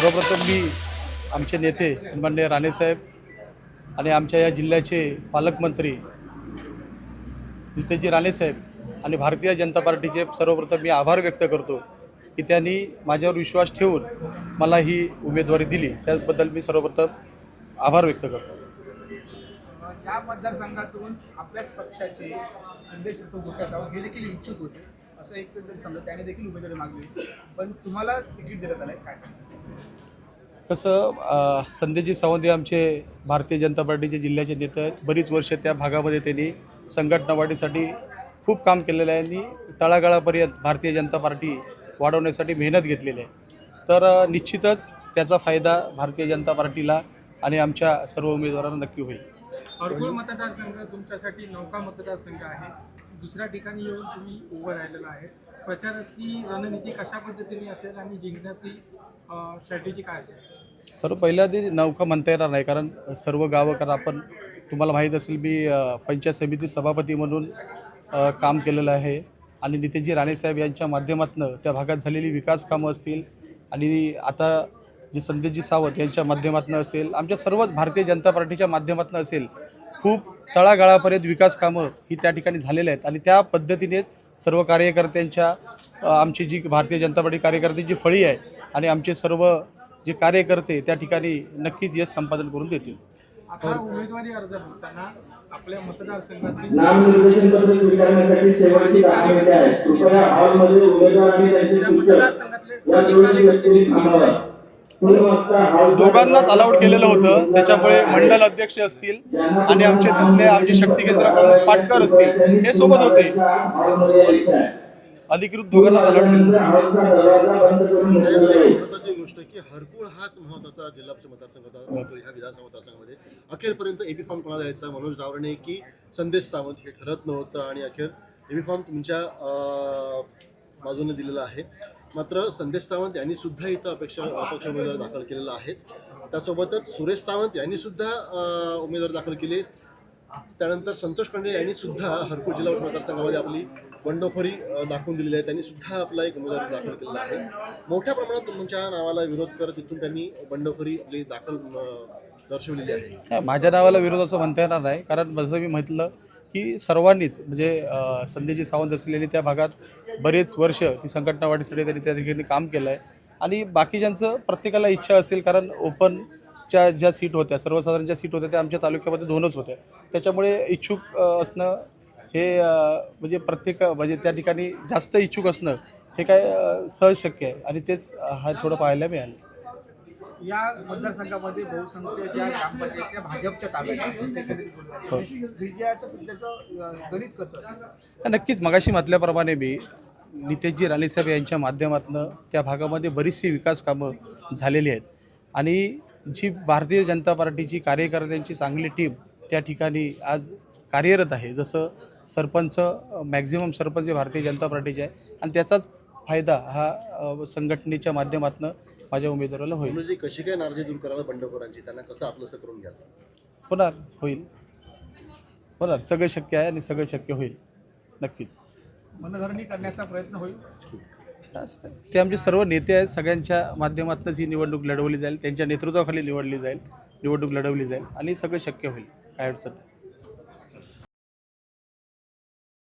सर्वप्रथम मी आमचे नेते सन्मान्य राणेसाहेब आणि आमच्या या जिल्ह्याचे पालकमंत्री नितेशजी राणेसाहेब आणि भारतीय जनता पार्टीचे सर्वप्रथम मी आभार व्यक्त करतो की त्यांनी माझ्यावर विश्वास ठेवून मला ही उमेदवारी दिली. त्याबद्दल मी सर्वप्रथम आभार व्यक्त करतो. या मतदारसंघातून आपल्याच पक्षाचे संदेश उद्धव हे देखील इच्छुक होते. असं एक तरी समजा त्याने देखील उमेदवारी मागली. पण तुम्हाला तिकीट देण्यात आलंय काय कसं अ, संजयजी सावंत हे आमचे भारतीय जनता पार्टीचे जिल्ह्याचे नेते आहेत. बरीच वर्ष त्या भागामध्ये त्यांनी संघटना वाढीसाठी खूप काम केलेलं आहे आणि तळागाळापर्यंत भारतीय जनता पार्टी वाढवण्यासाठी मेहनत घेतलेली आहे. तर निश्चितच त्याचा फायदा भारतीय जनता पार्टीला आणि आमच्या सर्व उमेदवारांना नक्की होईल. मतदारसंघ तुमच्यासाठी नौका मतदारसंघ आहे. दुसऱ्या ठिकाणी येऊन तुम्ही उभं राहिलेलं आहे. प्रचाराची रणनीती कशा पद्धतीने असेल आणि जिंकण्याची स्ट्रॅटेजी काय असेल? सर्व पहिल्या आधी नौका म्हणता येणार नाही कारण सर्व गावकर आपण तुम्हाला माहीत असेल मी पंचायत समिती सभापती म्हणून काम केलेलं आहे. आणि नितीनजी राणेसाहेब यांच्या माध्यमातून त्या भागात झालेली विकास कामं असतील. आणि आता जे संदेशजी सावंत यांच्या माध्यमातून असेल आमच्या सर्वच भारतीय जनता पार्टीच्या माध्यमातून असेल खूप तळागाळापर्यंत विकास कामं ही त्या ठिकाणी झालेल्या आहेत. आणि त्या पद्धतीनेच सर्व कार्यकर्त्यांच्या आमची जी भारतीय जनता पार्टी कार्यकर्त्यांची फळी आहे आणि आमचे सर्व जे कार्यकर्ते त्या ठिकाणी नक्कीच यश संपादन करून देतील. आता उमेदवारी अर्ज भरताना आपल्या मतदारसंघातील दोघांनाच अलाउड केलेलं होतं. त्याच्यामुळे मंडल अध्यक्ष असतील आणि आमचे तिथले आमचे शक्ती केंद्र पाटकर असतील हे सोबत होते. अधिकृत दोघांना अलाउड केलं महत्वाची गोष्ट की हरकुळ हाच महत्त्वाचा जिल्हा परिषद मतदारसंघ ह्या विधानसभा मतदारसंघामध्ये अखेरपर्यंत एपी फॉर्म कोणाला द्यायचा? मनोज रावणे की संदेश सावंत हे ठरत नव्हतं आणि अखेर एपी फॉर्म तुमच्या बाजूने दिलेला आहे. मात्र संदेश सावंत यांनी सुद्धा इथं अपेक्षा अपक्ष उमेदवार दाखल केलेला आहेच. त्यासोबतच सुरेश सावंत यांनी सुद्धा उमेदवार दाखल केले. त्यानंतर संतोष पांडे यांनी सुद्धा हरकुळ जिल्हा मतदारसंघामध्ये आपली बंडखोरी दाखवून दिलेली आहे. त्यांनी सुद्धा आपला एक उमेदवार दाखल केलेला आहे. मोठ्या प्रमाणात तुमच्या नावाला विरोध करत तिथून त्यांनी बंडखोरी आपली दाखल दर्शवलेली आहे. माझ्या नावाला विरोध असं म्हणता येणार नाही. कारण जसं मी म्हटलं की सर्वांनीच म्हणजे संध्याजी सावंत असलेली त्या भागात बरेच वर्ष ती संघटना वाढीसाठी त्यांनी त्या ठिकाणी काम केलं आहे आणि बाकीच्यांचं प्रत्येकाला इच्छा असेल कारण ओपनच्या ज्या सीट होत्या सर्वसाधारण ज्या सीट होत्या त्या आमच्या तालुक्यामध्ये दोनच होत्या. त्याच्यामुळे इच्छुक असणं हे म्हणजे प्रत्येक म्हणजे त्या ठिकाणी जास्त इच्छुक असणं हे काय सहज शक्य आहे. आणि तेच हा थोडं पाहायला मिळालं. या मतदारसंघामध्ये बहुसंख्य ज्या ग्रामपंचायत त्या भाजपच्या ताब्यात हो. विजयाचं सध्याचं गणित कसं नक्कीच. मगाशी म्हटल्याप्रमाणे मी नितेशजी राणेसाहेब यांच्या माध्यमातून त्या भागामध्ये बरीचशी विकास कामं झालेली आहेत. आणि जी भारतीय जनता पार्टीची कार्यकर्त्यांची चांगली टीम त्या ठिकाणी आज कार्यरत आहे. जसं सरपंच मॅक्झिमम सरपंच हे भारतीय जनता पार्टीचे आहे आणि त्याचाच फायदा हा संघटनेच्या माध्यमातून माझ्या उमेदवाराला होईल. म्हणजे कशी काय नाराजी दूर करायला बंडखोरांची? त्यांना कसं आपलंसं करून घ्याल? होणार होईल. होणार सगळं शक्य आहे आणि सगळं शक्य होईल. नक्कीच. मनधरणी करण्याचा प्रयत्न होईल? असं. ते आमचे सर्व नेते आहेत. सगळ्यांच्या माध्यमातूनच ही निवडणूक लढवली जाईल. त्यांच्या नेतृत्वाखाली निवडली जाईल. निवडणूक लढवली जाईल आणि सगळं शक्य होईल. काय अडचण नाही.